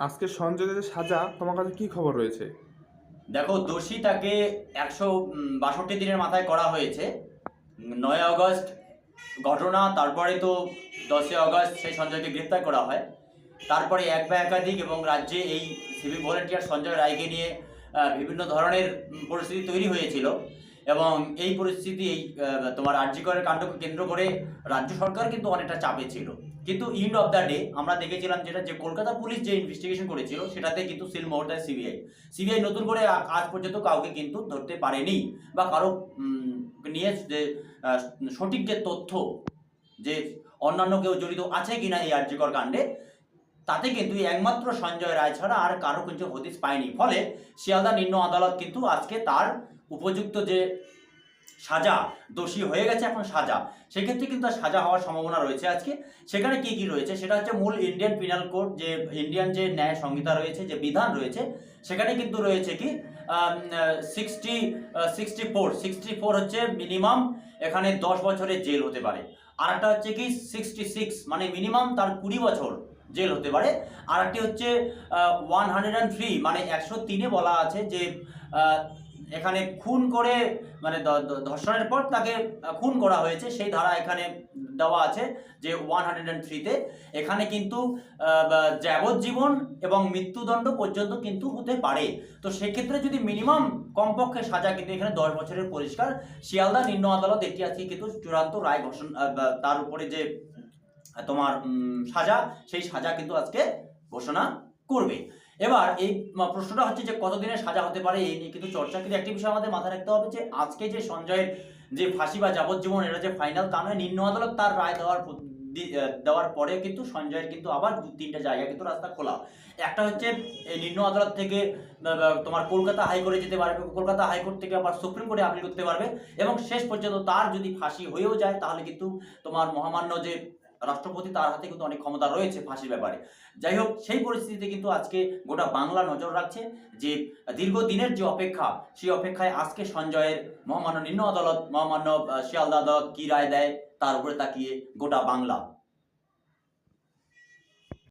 আজকে সঞ্জয়ের যে সাজা তোমার কাছে কি খবর রয়েছে? দেখো, দোষী তাকে একশো বাষট্টি দিনের মাথায় করা হয়েছে। নয় আগস্ট ঘটনা, তারপরে তো দশই আগস্ট সেই সঞ্জয়কে গ্রেপ্তার করা হয়। তারপরে এক বা একাধিক এবং রাজ্যে এই সিভিক ভলেন্টিয়ার সঞ্জয় রায়কে নিয়ে বিভিন্ন ধরনের পরিস্থিতি তৈরি হয়েছিল। এবং এই পরিস্থিতি, এই তোমার আর্যিকরের কাণ্ডকে কেন্দ্র করে রাজ্য সরকার কিন্তু অনেকটা চাপে ছিল। কিন্তু ইন্ড অফ দ্য ডে আমরা দেখেছিলাম যেটা, যে কলকাতা পুলিশ যে ইনভেস্টিগেশন করেছিল, সেটাতে কিন্তু সিল মোহরটায় সিবিআই সিবিআই নতুন করে আজ পর্যন্ত কাউকে কিন্তু ধরতে পারেনি বা কারও নিয়ে যে সঠিক যে তথ্য, যে অন্যান্য কেউ জড়িত আছে কিনা এই আর্যকর কাণ্ডে তাতে কিন্তু একমাত্র সঞ্জয় রায় ছাড়া আর কারও কিছু হদিস পায়নি। ফলে শিয়ালদা নিম্ন আদালত কিন্তু আজকে তার উপযুক্ত যে সাজা, দোষী হয়ে গেছে এখন সাজা। সেক্ষেত্রে কিন্তু সাজা হওয়ার সম্ভাবনা রয়েছে আজকে। সেখানে কি কি রয়েছে? সেটা হচ্ছে মূল ইন্ডিয়ান পিনাল কোড যে ইন্ডিয়ান যে ন্যায় সংহিতা রয়েছে, যে বিধান রয়েছে, সেখানে কিন্তু রয়েছে কি sixty sixty four sixty four হচ্ছে মিনিমাম এখানে দশ বছরের জেল হতে পারে। আর একটা হচ্ছে কি সিক্সটি সিক্স মানে মিনিমাম তার কুড়ি বছর। জেল হতে পারে। আর একটি হচ্ছে ওয়ান হান্ড্রেড অ্যান্ড থ্রি মানে একশো তিনে বলা আছে যে এখানে খুন করে মানে ধর্ষণের পর তাকে খুন করা হয়েছে। সেই ধারা এখানে দেওয়া আছে যে ওয়ান হান্ড্রেড অ্যান্ড থ্রিতে এখানে কিন্তু যাবজ্জীবন এবং মৃত্যুদণ্ড পর্যন্ত কিন্তু হতে পারে। তো সেক্ষেত্রে যদি মিনিমাম কমপক্ষে সাজা কিন্তু এখানে দশ বছরের পরিষ্কার। শিয়ালদা নিম্ন আদালত একটি আছে কিন্তু চূড়ান্ত রায় ঘোষণা তার উপরে যে তোমার সাজা, সেই সাজা কিন্তু আজকে ঘোষণা করবে। এবার এই প্রশ্নটা হচ্ছে যে কতদিনের সাজা হতে পারে, এই নিয়ে কিন্তু চর্চা, কিন্তু একটি বিষয় আমাদের মাথায় রাখতে হবে যে আজকে যে সঞ্জয়ের যে ফাঁসি বা যাবজ্জীবন, এটা যে ফাইনাল তা নয়, নিম্ন আদালত তার রায় দেওয়ার দেওয়ার পরে কিন্তু সঞ্জয়ের কিন্তু আবার দু, তিনটা জায়গা কিন্তু রাস্তা খোলা। একটা হচ্ছে, এই নিম্ন আদালত থেকে তোমার কলকাতা হাইকোর্টে যেতে পারবে, কলকাতা হাইকোর্ট থেকে আবার সুপ্রিম কোর্টে আপিল করতে পারবে, এবং শেষ পর্যন্ত তার যদি ফাঁসি হয়েও যায়, তাহলে কিন্তু তোমার মহামান্য যে রাষ্ট্রপতি তার হাতে কিন্তু অনেক ক্ষমতা রয়েছে ফাঁসির ব্যাপারে। যাই হোক, সেই পরিস্থিতিতে কিন্তু আজকে গোটা বাংলা নজর রাখছে যে দীর্ঘদিনের যে অপেক্ষা, সেই অপেক্ষায় আজকে সঞ্জয়ের মহামান্য নিম্ন আদালত, মহামান্য শিয়ালদা আদালত কি রায় দেয়, তার উপরে তাকিয়ে গোটা বাংলা।